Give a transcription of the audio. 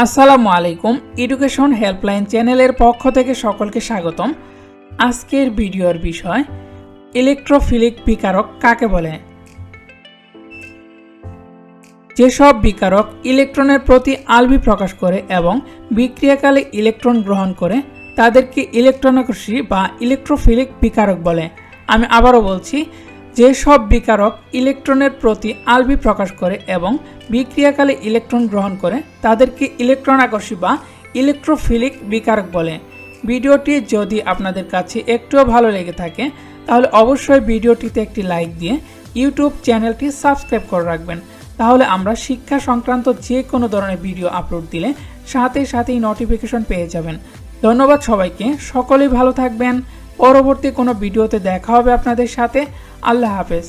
আসসালামু আলাইকুম education helpline চ্যানেলের পক্ষ থেকে সকলকে স্বাগতম। আজকের ভিডিওর বিষয় ইলেকট্রোফিলিক বিকারক কাকে বলে? যেসব বিকারক ইলেকট্রনের প্রতি আলবি প্রকাশ করে এবং বিক্রিয়াকালে ইলেকট্রন গ্রহণ করে, তাদেরকে ইলেকট্রনাকর্ষী বা ইলেকট্রোফিলিক বিকারক বলে। আমি আবারও বলছি যেসব বিকারক ইলেকট্রনের প্রতি আলবি প্রকাশ করে এবং বিক্রিয়াকালে ইলেকট্রন গ্রহণ করে, তাদেরকে ইলেকট্রন আকর্ষী বা ইলেকট্রোফিলিক বিকারক বলে। ভিডিওটি যদি আপনাদের কাছে একটুও ভালো লেগে থাকে, তাহলে অবশ্যই ভিডিওটিতে একটি লাইক দিয়ে ইউটিউব চ্যানেলটি সাবস্ক্রাইব করে রাখবেন। তাহলে আমরা শিক্ষা সংক্রান্ত যে কোনো ধরনের ভিডিও আপলোড দিলে সাথে সাথেই নোটিফিকেশন পেয়ে যাবেন। ধন্যবাদ সবাইকে, সকলেই ভালো থাকবেন। পরবর্তী কোনো ভিডিওতে দেখা হবে আপনাদের সাথে। আল্লাহ হাফেজ।